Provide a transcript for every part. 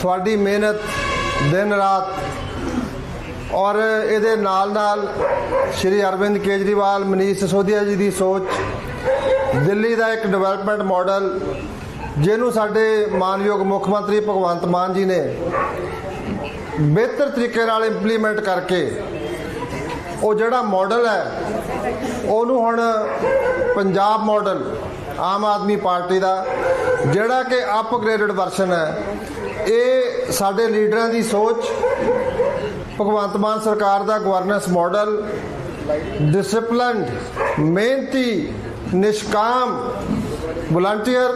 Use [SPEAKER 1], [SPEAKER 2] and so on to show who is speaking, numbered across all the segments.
[SPEAKER 1] ਤੁਹਾਡੀ ਮਿਹਨਤ ਦਿਨ ਰਾਤ ਔਰ ਇਹਦੇ ਨਾਲ ਨਾਲ ਸ਼੍ਰੀ ਅਰਵਿੰਦ ਕੇਜਰੀਵਾਲ, ਮਨੀਸ਼ ਸਿਸੋਦੀਆ ਜੀ ਦੀ ਸੋਚ, ਦਿੱਲੀ ਦਾ ਇੱਕ ਡਿਵੈਲਪਮੈਂਟ ਮਾਡਲ ਜਿਹਨੂੰ ਸਾਡੇ ਮਾਨਯੋਗ ਮੁੱਖ ਮੰਤਰੀ ਭਗਵੰਤ ਮਾਨ ਜੀ ਨੇ ਬਿਹਤਰ ਤਰੀਕੇ ਨਾਲ ਇੰਪਲੀਮੈਂਟ ਕਰਕੇ ਉਹ ਜਿਹੜਾ ਮਾਡਲ ਹੈ, ਉਹਨੂੰ ਹੁਣ ਪੰਜਾਬ ਮਾਡਲ ਆਮ ਆਦਮੀ ਪਾਰਟੀ ਦਾ ਜਿਹੜਾ ਕਿ ਅਪਗ੍ਰੇਡਡ ਵਰਸ਼ਨ ਹੈ ਇਹ ਸਾਡੇ ਲੀਡਰਾਂ ਦੀ ਸੋਚ, ਭਗਵੰਤ ਮਾਨ ਸਰਕਾਰ ਦਾ ਗਵਰਨੈਂਸ ਮਾਡਲ ਡਿਸਪਲਿਨਡ ਮਿਹਨਤੀ, ਨਿਸ਼ਕਾਮ ਵਲੰਟੀਅਰ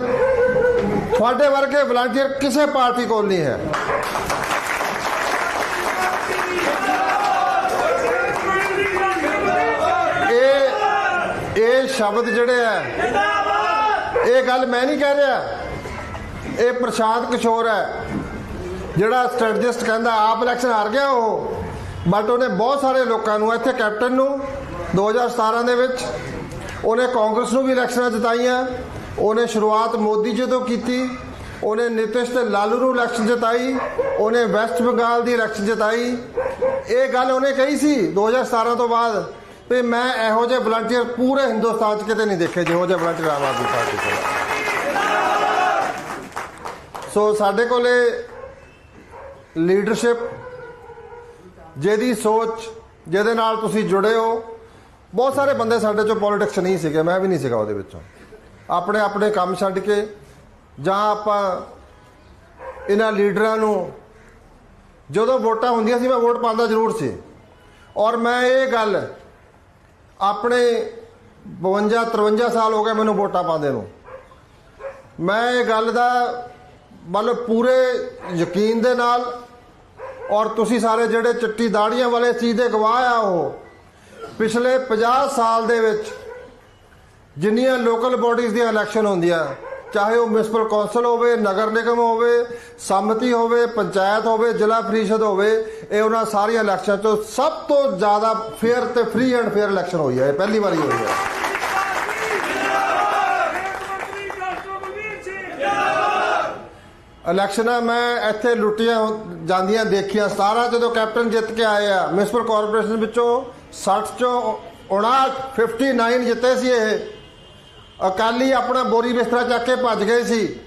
[SPEAKER 1] ਤੁਹਾਡੇ ਵਰਗੇ ਵਲੰਟੀਅਰ ਕਿਸੇ ਪਾਰਟੀ ਕੋਲ ਨਹੀਂ ਹੈ। ਇਹ ਇਹ ਸ਼ਬਦ ਜਿਹੜੇ ਆ, ਇਹ ਗੱਲ ਮੈਂ ਨਹੀਂ ਕਹਿ ਰਿਹਾ। ਇਹ ਪ੍ਰਸ਼ਾਦ ਕਿਸ਼ੋਰ ਹੈ। ਜਿਹੜਾ ਸਟ੍ਰੈਟਜਿਸਟ ਕਹਿੰਦਾ ਆਪ ਇਲੈਕਸ਼ਨ ਹਾਰ ਗਿਆ ਉਹ ਬਟ ਉਹਨੇ ਬਹੁਤ ਸਾਰੇ ਲੋਕਾਂ ਨੂੰ, ਇੱਥੇ ਕੈਪਟਨ ਨੂੰ 2017 ਦੇ ਵਿੱਚ, ਉਹਨੇ ਕਾਂਗਰਸ ਨੂੰ ਵੀ ਇਲੈਕਸ਼ਨਾਂ ਜਿਤਾਈਆਂ, ਉਹਨੇ ਸ਼ੁਰੂਆਤ ਮੋਦੀ ਜੀ ਤੋਂ ਕੀਤੀ, ਉਹਨੇ ਨਿਤਿਸ਼ ਤੇ ਲਾਲੂ ਨੂੰ ਇਲੈਕਸ਼ਨ ਜਿਤਾਈ, ਉਹਨੇ ਵੈਸਟ ਬੰਗਾਲ ਦੀ ਇਲੈਕਸ਼ਨ ਜਿਤਾਈ। ਇਹ ਗੱਲ ਉਹਨੇ ਕਹੀ ਸੀ 2017 ਤੋਂ ਬਾਅਦ, ਵੀ ਮੈਂ ਇਹੋ ਜਿਹੇ ਵਲੰਟੀਅਰ ਪੂਰੇ ਹਿੰਦੁਸਤਾਨ 'ਚ ਕਿਤੇ ਨਹੀਂ ਦੇਖੇ ਜਿਹੋ ਜਿਹੇ ਵਲੰਟੀਅਰ ਆਮ ਆਦਮੀ ਪਾਰਟੀ ਕੋਲ ਸੋ ਸਾਡੇ ਕੋਲੇ ਲੀਡਰਸ਼ਿਪ, ਜਿਹਦੀ ਸੋਚ, ਜਿਹਦੇ ਨਾਲ ਤੁਸੀਂ ਜੁੜੇ ਹੋ। ਬਹੁਤ ਸਾਰੇ ਬੰਦੇ ਸਾਡੇ ਚੋਂ ਪੋਲਿਟਿਕਸ ਨਹੀਂ ਸੀਗੇ, ਮੈਂ ਵੀ ਨਹੀਂ ਸੀਗਾ ਉਹਦੇ ਵਿੱਚੋਂ। ਆਪਣੇ ਆਪਣੇ ਕੰਮ ਛੱਡ ਕੇ, ਜਾਂ ਆਪਾਂ ਇਹਨਾਂ ਲੀਡਰਾਂ ਨੂੰ ਜਦੋਂ ਵੋਟਾਂ ਹੁੰਦੀਆਂ ਸੀ, ਮੈਂ ਵੋਟ ਪਾਉਂਦਾ ਜ਼ਰੂਰ ਸੀ। ਔਰ ਮੈਂ ਇਹ ਗੱਲ ਆਪਣੇ 52 53 ਸਾਲ ਹੋ ਗਏ ਮੈਨੂੰ ਵੋਟਾਂ ਪਾਉਂਦੇ ਨੂੰ। ਮੈਂ ਇਹ ਗੱਲ ਦਾ ਮਤਲਬ ਪੂਰੇ ਯਕੀਨ ਦੇ ਨਾਲ ਔਰ ਤੁਸੀਂ ਸਾਰੇ ਜਿਹੜੇ ਚਿੱਟੀ ਦਾੜੀਆਂ ਵਾਲੇ ਚੀਜ਼ ਦੇ ਗਵਾਹ ਆ ਉਹ, ਪਿਛਲੇ 50 ਸਾਲ ਦੇ ਵਿੱਚ ਜਿੰਨੀਆਂ ਲੋਕਲ ਬਾਡੀਜ਼ ਦੀਆਂ ਇਲੈਕਸ਼ਨ ਹੁੰਦੀਆਂ, ਚਾਹੇ ਉਹ ਮਿਊਨਿਸਪਲ ਕੌਂਸਲ ਹੋਵੇ, ਨਗਰ ਨਿਗਮ ਹੋਵੇ, ਸੰਮਤੀ ਹੋਵੇ, ਪੰਚਾਇਤ ਹੋਵੇ, ਜ਼ਿਲ੍ਹਾ ਪ੍ਰੀਸ਼ਦ ਹੋਵੇ, ਇਹ ਉਹਨਾਂ ਸਾਰੀਆਂ ਇਲੈਕਸ਼ਨ ਚੋਂ ਸਭ ਤੋਂ ਜ਼ਿਆਦਾ ਫੇਅਰ ਤੇ ਫ੍ਰੀ ਐਂਡ ਫੇਅਰ ਇਲੈਕਸ਼ਨ ਹੋਈ ਹੈ, ਇਹ ਪਹਿਲੀ ਵਾਰੀ ਹੋਈ ਹੈ। ਇਲੈਕਸ਼ਨਾਂ ਮੈਂ ਇੱਥੇ ਲੁੱਟੀਆਂ ਹੋ- ਜਾਂਦੀਆਂ ਦੇਖੀਆਂ। 17 ਜਦੋਂ ਕੈਪਟਨ ਜਿੱਤ ਕੇ ਆਏ ਆ ਮਿਊਨਿਸਪਲ ਕਾਰਪੋਰੇਸ਼ਨ ਵਿੱਚੋਂ 60 ਚੋਂ 59 59 ਜਿੱਤੇ ਸੀ ਇਹ। ਅਕਾਲੀ ਆਪਣਾ ਬੋਰੀ ਬਿਸਤਰਾ ਚੱਕ ਕੇ ਭੱਜ ਗਏ ਸੀ।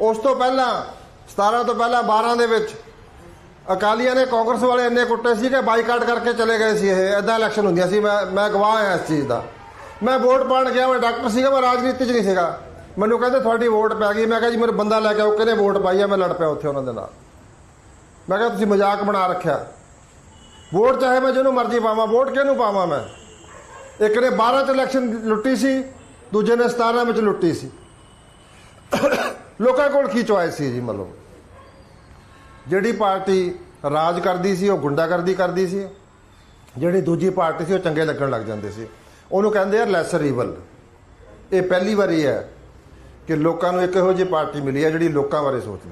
[SPEAKER 1] ਉਸ ਤੋਂ ਪਹਿਲਾਂ 17 ਤੋਂ ਪਹਿਲਾਂ 12 ਦੇ ਵਿੱਚ ਅਕਾਲੀਆਂ ਨੇ ਕਾਂਗਰਸ ਵਾਲੇ ਇੰਨੇ ਕੁੱਟੇ ਸੀ ਕਿ ਬਾਈਕਾਟ ਕਰਕੇ ਚਲੇ ਗਏ ਸੀ ਇਹ। ਐਦਾਂ ਇਲੈਕਸ਼ਨ ਹੁੰਦੀਆਂ ਸੀ। ਮੈਂ ਮੈਂ ਗਵਾਹ ਹਾਂ ਇਸ ਚੀਜ਼ ਦਾ। ਮੈਂ ਵੋਟ ਪਾਣ ਗਿਆ, ਮੈਂ ਡਾਕਟਰ ਸੀਗਾ, ਮੈਂ ਰਾਜਨੀਤੀ 'ਚ ਨਹੀਂ ਸੀਗਾ। ਮੈਨੂੰ ਕਹਿੰਦੇ ਤੁਹਾਡੀ ਵੋਟ ਪੈ ਗਈ। ਮੈਂ ਕਿਹਾ ਜੀ, ਮੇਰੇ ਬੰਦਾ ਲੈ ਕੇ ਆਓ, ਕਿਹਨੇ ਵੋਟ ਪਾਈ ਆ? ਮੈਂ ਲੜ ਪਿਆ ਉੱਥੇ ਉਹਨਾਂ ਦੇ ਨਾਲ। ਮੈਂ ਕਿਹਾ, ਤੁਸੀਂ ਮਜ਼ਾਕ ਬਣਾ ਰੱਖਿਆ। ਵੋਟ ਚਾਹੇ ਮੈਂ ਜਿਹਨੂੰ ਮਰਜ਼ੀ ਪਾਵਾਂ, ਵੋਟ ਕਿਹਨੂੰ ਪਾਵਾਂ ਮੈਂ? ਇੱਕ ਨੇ 12 ਚ ਇਲੈਕਸ਼ਨ ਲੁੱਟੀ ਸੀ, ਦੂਜੇ ਨੇ 17 ਵਿੱਚ ਲੁੱਟੀ ਸੀ। ਲੋਕਾਂ ਕੋਲ ਕੀ ਚੁਆਇਸ ਸੀ ਜੀ ਮਤਲਬ? ਜਿਹੜੀ ਪਾਰਟੀ ਰਾਜ ਕਰਦੀ ਸੀ, ਉਹ ਗੁੰਡਾਗਰਦੀ ਕਰਦੀ ਸੀ। ਜਿਹੜੀ ਦੂਜੀ ਪਾਰਟੀ ਸੀ, ਉਹ ਚੰਗੇ ਲੱਗਣ ਲੱਗ ਜਾਂਦੇ ਸੀ। ਉਹਨੂੰ ਕਹਿੰਦੇ ਆ ਲੈਸਰ ਈਵਲ ਇਹ ਪਹਿਲੀ ਵਾਰੀ ਹੈ। ਕਿ ਲੋਕਾਂ ਨੂੰ ਇੱਕ ਇਹੋ ਜਿਹੀ ਪਾਰਟੀ ਮਿਲੀ ਹੈ ਜਿਹੜੀ ਲੋਕਾਂ ਬਾਰੇ ਸੋਚਦੀ ਹੈ।